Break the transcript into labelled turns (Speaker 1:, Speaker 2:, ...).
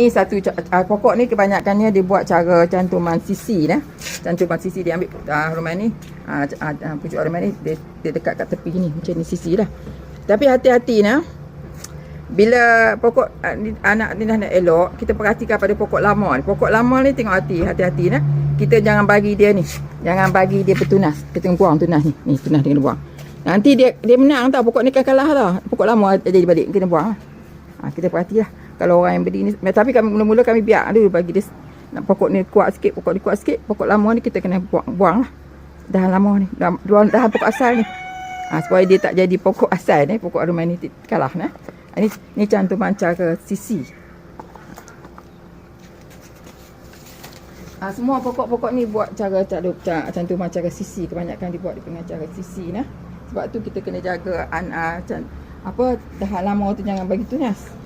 Speaker 1: Ni satu uh, pokok ni kebanyakannya dia buat cara cantuman sisi dah. Cantuman sisi dia ambil uh, rumah ni. Uh, uh, pucuk rumah ni dia, dia dekat kat tepi ni macam ni sisi lah. Tapi hati-hati nah. Bila pokok uh, anak ni dah nak elok, kita perhatikan pada pokok lama ni. Pokok lama ni tengok hati, hati-hati nah. Kita jangan bagi dia ni. Jangan bagi dia bertunas. Kita kena buang tunas ni. Ni tunas dia kena buang. Nanti dia dia menang tau. Pokok ni kan kalah tau. Pokok lama jadi balik. Kena buang lah. Ha, kita perhatilah. Kalau orang yang berdiri ni. Tapi kami mula-mula kami biar dulu bagi dia. Nak pokok ni kuat sikit. Pokok ni kuat sikit. Pokok lama ni kita kena buang, buang lah. Dah lama ni. Dah, dah, pokok asal ni. Ha, supaya dia tak jadi pokok asal ni. Pokok rumah ni kalah nah. Ha, ni, ni cantuman cara sisi. Ha, semua pokok-pokok ni buat cara cara, cara cantuman cara sisi. Kebanyakan dibuat dengan cara sisi nah. Sebab tu kita kena jaga an, uh, can, apa dah lama tu jangan bagi tunas.